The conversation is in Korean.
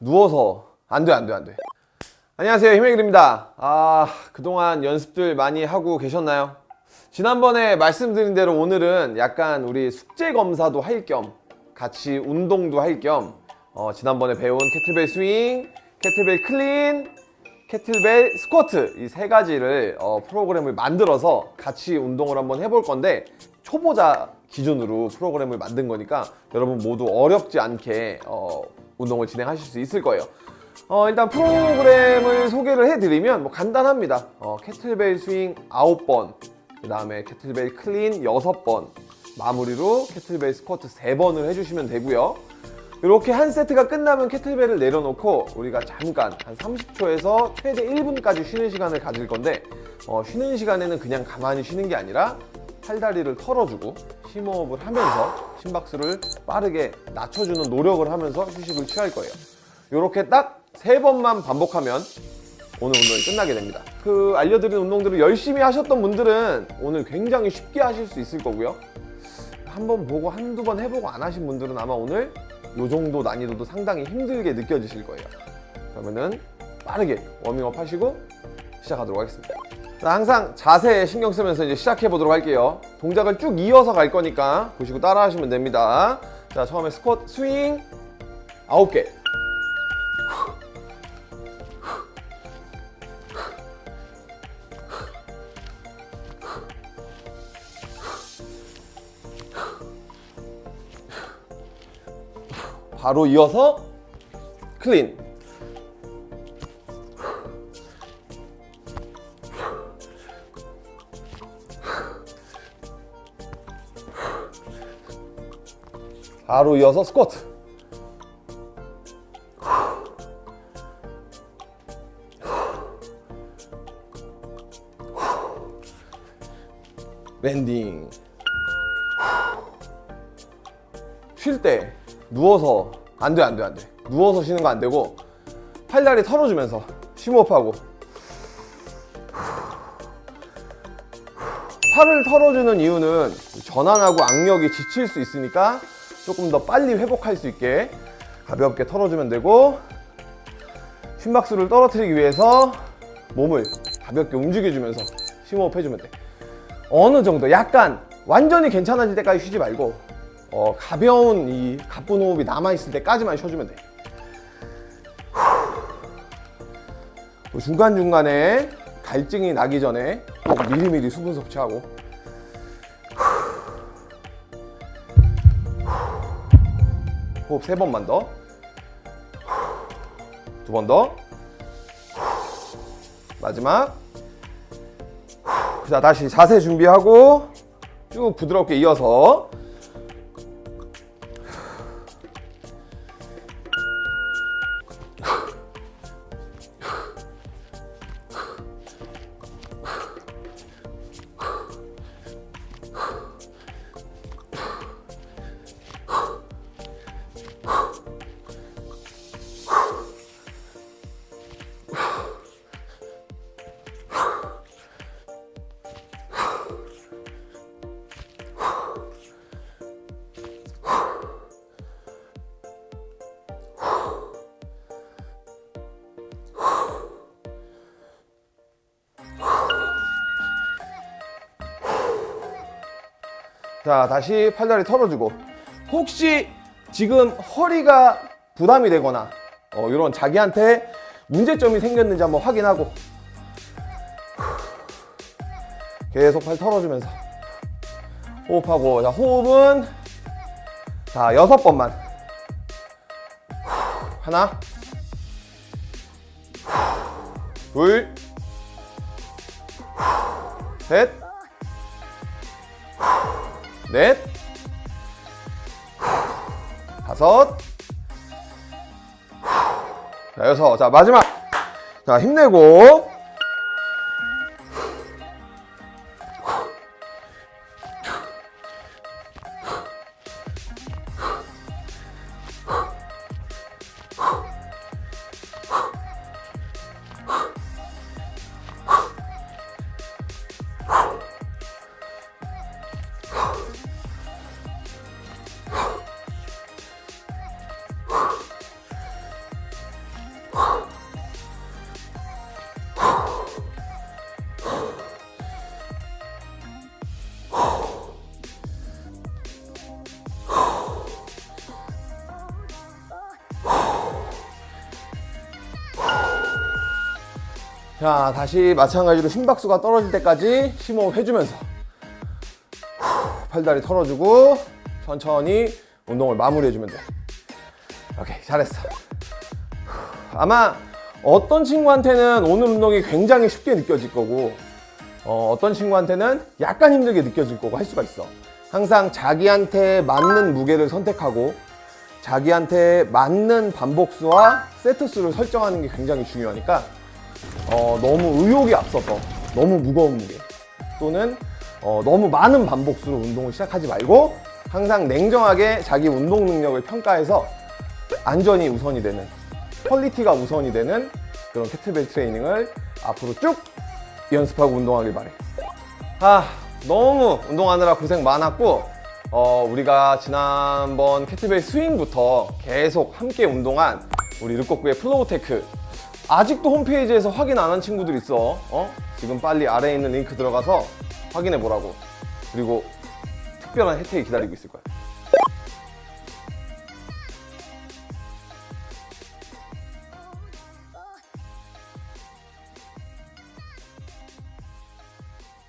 누워서 안 돼, 안 돼, 안 돼. 안녕하세요, 힘의길입니다. 아, 그동안 연습들 많이 하고 계셨나요? 지난번에 말씀드린 대로 오늘은 약간 우리 숙제 검사도 할 겸 같이 운동도 할겸 어, 지난번에 배운 캐틀벨 스윙, 캐틀벨 클린, 캐틀벨 스쿼트 이 세 가지를 어, 프로그램을 만들어서 같이 운동을 한번 해볼 건데 초보자 기준으로 프로그램을 만든 거니까 여러분 모두 어렵지 않게 어, 운동을 진행하실 수 있을 거예요. 어, 일단 프로그램을 소개를 해드리면 뭐 간단합니다. 어, 캐틀벨 스윙 9번, 그 다음에 캐틀벨 클린 6번, 마무리로 캐틀벨 스쿼트 3번을 해주시면 되고요. 이렇게 한 세트가 끝나면 캐틀벨을 내려놓고 우리가 잠깐 한 30초에서 최대 1분까지 쉬는 시간을 가질 건데 어, 쉬는 시간에는 그냥 가만히 쉬는 게 아니라 팔다리를 털어주고 심호흡을 하면서 심박수를 빠르게 낮춰주는 노력을 하면서 휴식을 취할 거예요. 이렇게 딱 세 번만 반복하면 오늘 운동이 끝나게 됩니다. 그 알려드린 운동들을 열심히 하셨던 분들은 오늘 굉장히 쉽게 하실 수 있을 거고요. 한번 보고 한두 번 해보고 안 하신 분들은 아마 오늘 이 정도 난이도도 상당히 힘들게 느껴지실 거예요. 그러면은 빠르게 워밍업 하시고 시작하도록 하겠습니다. 자, 항상 자세에 신경 쓰면서 이제 시작해 보도록 할게요. 동작을 쭉 이어서 갈 거니까 보시고 따라 하시면 됩니다. 자, 처음에 스쿼트 스윙 9개. 바로 이어서 클린. 바로 이어서 스쿼트. 랜딩. 쉴 때 누워서 안 돼, 안 돼, 안 돼. 누워서 쉬는 거 안 되고 팔다리 털어주면서 심호흡하고 팔을 털어주는 이유는 전환하고 악력이 지칠 수 있으니까 조금 더 빨리 회복할 수 있게 가볍게 털어주면 되고 심박수를 떨어뜨리기 위해서 몸을 가볍게 움직여주면서 심호흡 해주면 돼. 어느 정도 약간 완전히 괜찮아질 때까지 쉬지 말고 어, 가벼운 이 가쁜 호흡이 남아있을 때까지만 쉬어주면 돼. 또 중간중간에 갈증이 나기 전에 꼭 미리미리 수분 섭취하고 호흡 세 번만 더. 두 번 더. 마지막. 자, 다시 자세 준비하고 쭉 부드럽게 이어서 자, 다시 팔다리 털어주고. 혹시 지금 허리가 부담이 되거나, 어, 이런 자기한테 문제점이 생겼는지 한번 확인하고. 계속 팔 털어주면서. 호흡하고. 자, 호흡은. 자, 여섯 번만. 하나. 둘. 셋. 넷, 다섯, 자, 여섯. 자, 마지막. 자, 힘내고. 자, 다시 마찬가지로 심박수가 떨어질 때까지 심호흡 해주면서 팔다리 털어주고 천천히 운동을 마무리해주면 돼요. 오케이, 잘했어. 후, 아마 어떤 친구한테는 오늘 운동이 굉장히 쉽게 느껴질 거고 어, 어떤 친구한테는 약간 힘들게 느껴질 거고 할 수가 있어. 항상 자기한테 맞는 무게를 선택하고 자기한테 맞는 반복수와 세트수를 설정하는 게 굉장히 중요하니까 어, 너무 의욕이 앞서서 너무 무거운 무게 또는 어, 너무 많은 반복수로 운동을 시작하지 말고 항상 냉정하게 자기 운동 능력을 평가해서 안전이 우선이 되는 퀄리티가 우선이 되는 그런 캐틀벨 트레이닝을 앞으로 쭉 연습하고 운동하길 바래. 아 너무 운동하느라 고생 많았고 어, 우리가 지난번 캐틀벨 스윙부터 계속 함께 운동한 우리 르꼬꾸의 플로우테크 아직도 홈페이지에서 확인 안 한 친구들 있어 어? 지금 빨리 아래에 있는 링크 들어가서 확인해 보라고 그리고 특별한 혜택이 기다리고 있을 거야